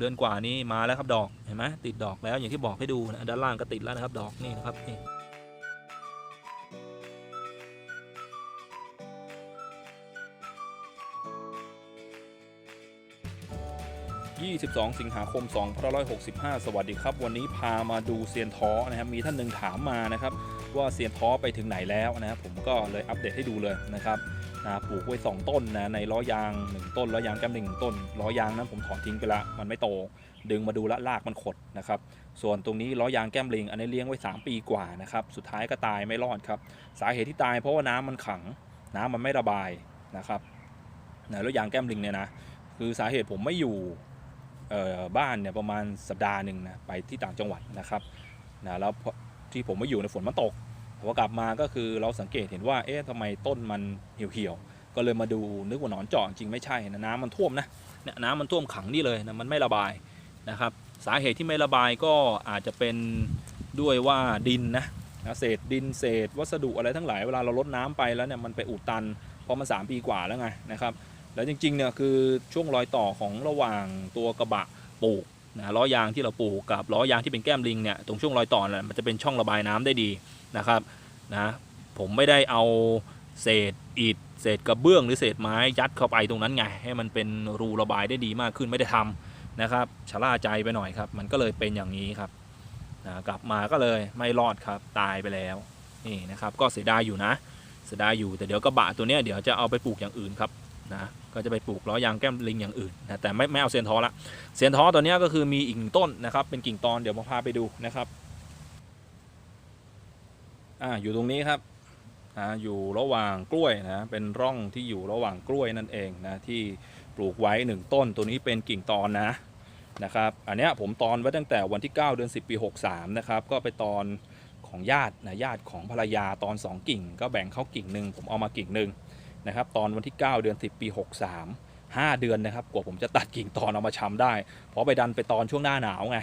เดือนกว่านี้มาแล้วครับดอกเห็นไหมติดดอกแล้วอย่างที่บอกให้ดูนะด้านล่างก็ติดแล้วนะครับดอกนี่นะครับนี่ 22 สิงหาคม 2565 สวัสดีครับ วันนี้พามาดูเซียนท้อนะครับ มีท่านหนึ่งถามมานะครับ ว่าเซียนท้อไปถึงไหนแล้วนะครับ ผมก็เลยอัปเดตให้ดูเลยนะครับนะปลูกไว้ 2 ต้นนะ ในล้อยาง 1 ต้นล้อยางแก้มหนึ่งต้นล้อยางนั้นผมถอนทิ้งไปละ มันไม่โต ดึงมาดูละรากมันขดนะครับ ส่วนตรงนี้ล้อยางแก้มลิง อันนี้เลี้ยงไว้ 3 ปีกว่านะครับ สุดท้ายก็ตายไม่รอดครับ สาเหตุที่ตายเพราะว่าน้ำมันขัง น้ำมันไม่ระบายนะครับนะล้วยางแก้มลิงเนี่ยนะ คือสาเหตุผมไม่อยู่ บ้านเนี่ยประมาณสัปดาห์หนึ่งนะไปที่ต่างจังหวัดนะครับนะแล้วที่ผมไม่อยู่ในฝนมันตกพอกลับมาก็คือเราสังเกตเห็นว่าเอ๊ะทำไมต้นมันเหี่ยวๆก็เลยมาดูนึกว่าหนอนเจาะจริงไม่ใช่นะน้ำมันท่วมนะเนี่ยน้ำมันท่วมขังนี่เลยนะมันไม่ระบายนะครับสาเหตุที่ไม่ระบายก็อาจจะเป็นด้วยว่าดินนะนะเศษดินเศษวัสดุอะไรทั้งหลายเวลาเราลดน้ำไปแล้วเนี่ยมันไปอุดตันเพราะมันสามปีกว่าแล้วไงนะครับ แล้วจริงๆเนี่ยคือช่วงรอยต่อของระหว่างตัวกระบะปลูกนะล้อยางที่เราปลูกกับล้อยางที่เป็นแก้มลิงเนี่ยตรงช่วงรอยต่อน่ะมันจะเป็นช่องระบายน้ำได้ดีนะครับนะผมไม่ได้เอาเศษอิฐเศษกระเบื้องหรือเศษไม้ยัดเข้าไปตรงนั้นไง ให้มันเป็นรูระบายได้ดีมากขึ้นไม่ได้ทำนะครับชะล่าใจไปหน่อยครับ มันก็เลยเป็นอย่างนี้ครับนะกลับมาก็เลยไม่รอดครับตายไปแล้วนี่นะครับก็เสียดายอยู่นะเสียดายอยู่แต่เดี๋ยวกระบะตัวเนี้ยเดี๋ยวจะเอาไปปลูกอย่างอื่นครับนะ ก็จะไปปลูกล้อยางแก้มลิงอย่างอื่นนะแต่ไม่ไม่เอาเซียนท้อละเซียนท้อตัวนี้ก็คือมีอีกต้นนะครับ เป็นกิ่งตอนเดี๋ยวมาพาไปดูนะครับอ่าอยู่ตรงนี้ครับอ่าอยู่ระหว่างกล้วยนะเป็นร่องที่อยู่ระหว่างกล้วยนั่นเองนะที่ปลูกไว้หนึ่งต้นตัวนี้เป็นกิ่งตอนนะนะครับอันนี้ผมตอนไว้ตั้งแต่วันที่ 9 เดือน 10 ปี 63 นะครับก็ไปตอนของญาตินะญาติของภรรยาตอน 2 กิ่ง ก็แบ่งเข้ากิ่งหนึ่งผมเอามากิ่งหนึ่ง นะครับตอนวันที่ 9 เดือน 10 ปี 63 5 เดือนนะครับกว่าผมจะตัดกิ่งตอนเอามาชำได้ เพราะไปดันไปตอนช่วงหน้าหนาวไง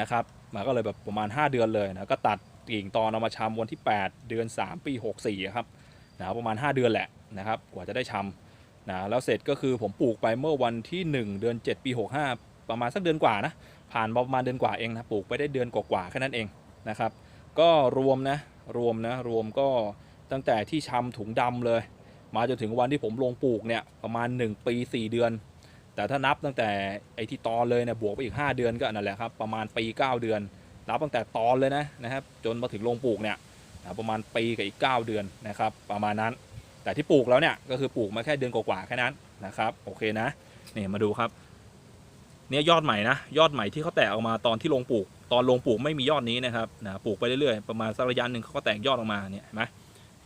นะครับมันก็เลยแบบประมาณ 5 เดือนเลยนะก็ตัดกิ่งตอนเอามาชำวันที่ 8 เดือน 3 ปี 64ครับนะประมาณ 5 เดือนแหละนะครับกว่าจะได้ชำนะแล้วเสร็จก็คือผมปลูกไปเมื่อวันที่ 1 เดือน 7 ปี 65 ประมาณสักเดือนกว่านะผ่านประมาณเดือนกว่าเองนะปลูกไปได้เดือนกว่าๆแค่นั้นเองนะครับก็รวมนะรวมนะรวมก็ตั้งแต่ที่ชำถุงดำเลย มาจนถึงวันที่ผมลงปลูกเนี่ยประมาณ 1 ปี 4 เดือน แต่ถ้านับตั้งแต่ไอที่ตอนเลยเนี่ยบวกไปอีก 5 เดือนก็นั่นแหละครับประมาณปี 9 เดือน นับตั้งแต่ตอนเลยนะนะครับจนมาถึงลงปลูกเนี่ยประมาณปีกับอีก 9 เดือนนะครับประมาณนั้น แต่ที่ปลูกแล้วเนี่ยก็คือปลูกมาแค่เดือนกว่าๆแค่นั้นนะครับโอเคนะนี่มาดูครับเนี่ยยอดใหม่นะยอดใหม่ที่เขาแตกออกมาตอนที่ลงปลูก ตอนลงปลูกไม่มียอดนี้นะครับนะปลูกไปเรื่อยๆประมาณสักระยะหนึ่งเขาก็แตกยอดออกมาเนี่ยเห็นไหม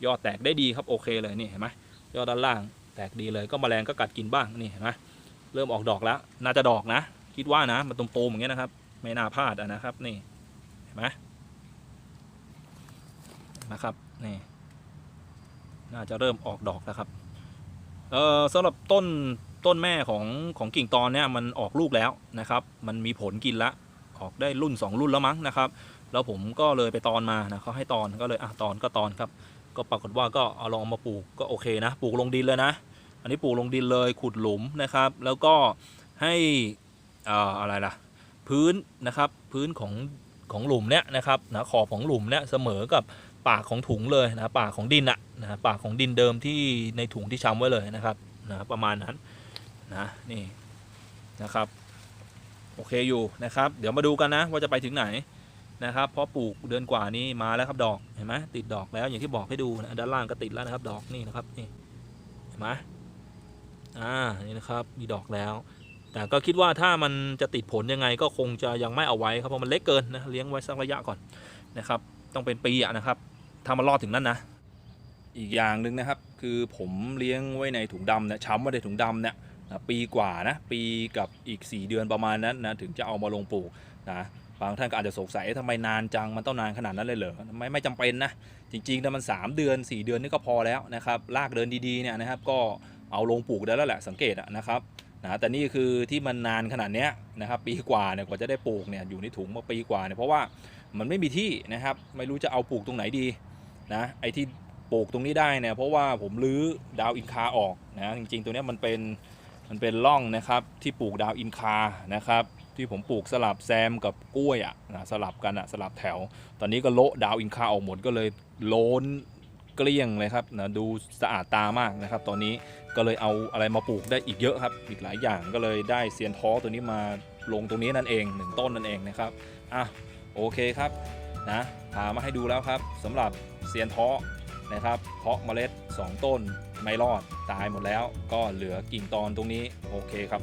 ยอดแตกได้ดีครับโอเคเลยนี่เห็นไหม ยอดด้านล่างแตกดีเลยก็แมลงก็กัดกินบ้างนี่เห็นไหมเริ่มออกดอกแล้วน่าจะดอกนะ คิดว่านะมันตรงๆอย่างเงี้ยนะครับ ไม่น่าพลาดอะนะครับนี่เห็นไหมนะครับนี่น่าจะเริ่มออกดอกแล้วครับเอ่อสำหรับต้นต้นแม่ของของกิ่งตอนเนี่ยมันออกลูกแล้วนะครับ มันมีผลกินละออกได้รุ่น 2 รุ่นแล้วมั้งนะครับ แล้วผมก็เลยไปตอนมานะเขาให้ตอนก็เลยอะตอนก็ตอนครับ ก็ปรากฏว่าก็เอาลองเอามาปลูกก็โอเคนะ ปลูกลงดินเลยนะ อันนี้ปลูกลงดินเลยขุดหลุมนะครับ แล้วก็ให้อ่าอะไรล่ะพื้นนะครับพื้นของของหลุมเนี้ยนะครับนะขอบของหลุมเนี้ยเสมอกับปากของถุงเลยนะปากของดินอะนะปากของดินเดิมที่ในถุงที่ช้ำไว้เลยนะครับนะประมาณนั้นนะนี่นะครับโอเคอยู่นะครับ เดี๋ยวมาดูกันนะว่าจะไปถึงไหน นะครับพราะปลูกเดือนกว่านี้มาแล้วครับดอกเห็นไหมติดดอกแล้วอย่างที่บอกให้ดูนะด้านล่างก็ติดแล้วนะครับดอกนี่นะครับนี่เห็นไหมอ่านี่นะครับมีดอกแล้ว แต่ก็คิดว่าถ้ามันจะติดผลยังไงก็คงจะยังไม่เอาไว้ครับเพราะมันเล็กเกินนะเลี้ยงไว้สักระยะก่อนนะครับ ต้องเป็นปีอะนะครับถ้ามันรอดถึงนั้นนะอีกอย่างหนึ่งนะครับ คือผมเลี้ยงไว้ในถุงดำเนี่ยช้ำไว้ในถุงดำเนี่ยปีกว่านะปีกับอีก 4 เดือนประมาณนั้นนะถึงจะเอามาลงปลูกนะ บางท่านก็อาจจะสงสัยเอ๊ะทำไมนานจังมันต้องนานขนาดนั้นเลยเหรอไม่ไม่จำเป็นนะ จริงๆถ้ามัน 3 เดือน 4 เดือนนี่ก็พอแล้วนะครับรากเดินดีๆเนี่ยนะครับก็เอาลงปลูกได้แล้วแหละสังเกตนะครับนะแต่นี่คือที่มันนานขนาดนี้นะครับปีกว่าเนี่ยกว่าจะได้ปลูกเนี่ยอยู่ในถุงมาปีกว่าเนี่ยเพราะว่ามันไม่มีที่นะครับไม่รู้จะเอาปลูกตรงไหนดีนะไอ้ที่ปลูกตรงนี้ได้เนี่ยเพราะว่าผมรื้อดาวอินคาออกนะจริงๆตัวเนี้ยมันเป็นมันเป็นร่องนะครับที่ปลูกดาวอินคานะครับ ที่ผมปลูกสลับแซมกับกล้วยอะนะสลับกันอะสลับแถว ตอนนี้ก็โละดาวอินคาออกหมดก็เลยโลนเกลี้ยงเลยครับนะดูสะอาดตามากนะครับ ตอนนี้ก็เลยเอาอะไรมาปลูกได้อีกเยอะครับ อีกหลายอย่างก็เลยได้เซียนท้อตัวนี้มาลงตรงนี้นั่นเองหนึ่งต้นนั่นเองนะครับอะโอเคครับนะพามาให้ดูแล้วครับสำหรับเซียนท้อนะครับ เพาะเมล็ด 2 ต้นไม่รอดตายหมดแล้ว ก็เหลือกิ่งตอนตรงนี้โอเคครับ